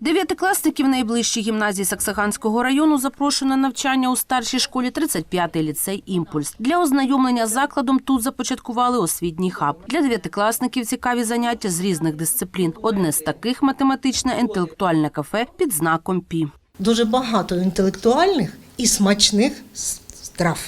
Дев'ятикласників найближчій гімназії Саксаганського району запрошено на навчання у старшій школі 35-й ліцей Імпульс. Для ознайомлення з закладом тут започаткували освітній хаб. Для дев'ятикласників цікаві заняття з різних дисциплін. Одне з таких математичне інтелектуальне кафе під знаком Пі. дуже багато інтелектуальних і смачних страв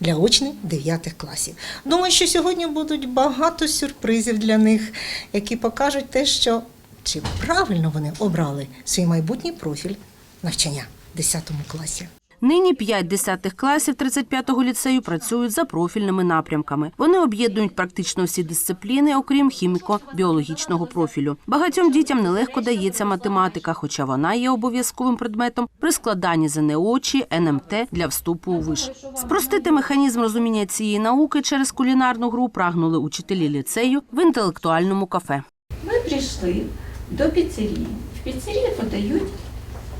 для учнів 9 класів. Думаю, що сьогодні будуть багато сюрпризів для них, які покажуть те, що чи правильно вони обрали свій майбутній профіль навчання в 10 класі. Нині 5 десятих класів 35-го ліцею працюють за профільними напрямками. Вони об'єднують практично всі дисципліни, окрім хіміко-біологічного профілю. Багатьом дітям нелегко дається математика, хоча вона є обов'язковим предметом при складанні ЗНО чи НМТ для вступу у виш. Спростити механізм розуміння цієї науки через кулінарну гру прагнули учителі ліцею в інтелектуальному кафе. Ми прийшли до піцерії. В піцерії подають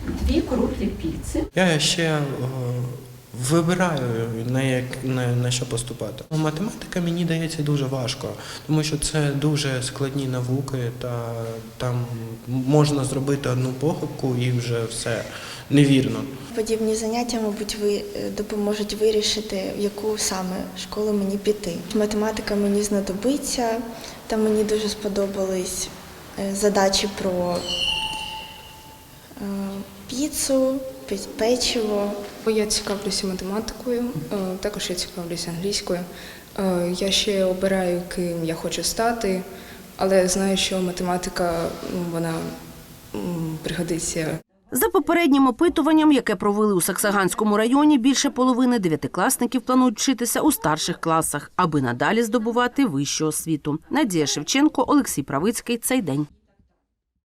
дві круглі піци. Я ще е, вибираю на, як, на, на що поступати. Математика мені дається дуже важко, тому що це дуже складні науки, та там можна зробити одну похибку і вже все невірно. Подібні заняття, мабуть, ви е, допоможуть вирішити, в яку саме школу мені піти. Математика мені знадобиться. Там мені дуже сподобались задачі про е, піцу, пе- печиво. Я цікавлюся математикою, е, також я цікавлюся англійською. Е, Я ще обираю, ким я хочу стати, але знаю, що математика вона пригодиться За попереднім опитуванням, яке провели у Саксаганському районі, більше половини дев'ятикласників планують вчитися у старших класах, аби надалі здобувати вищу освіту. Надія Шевченко, Олексій Правицький. Цей день.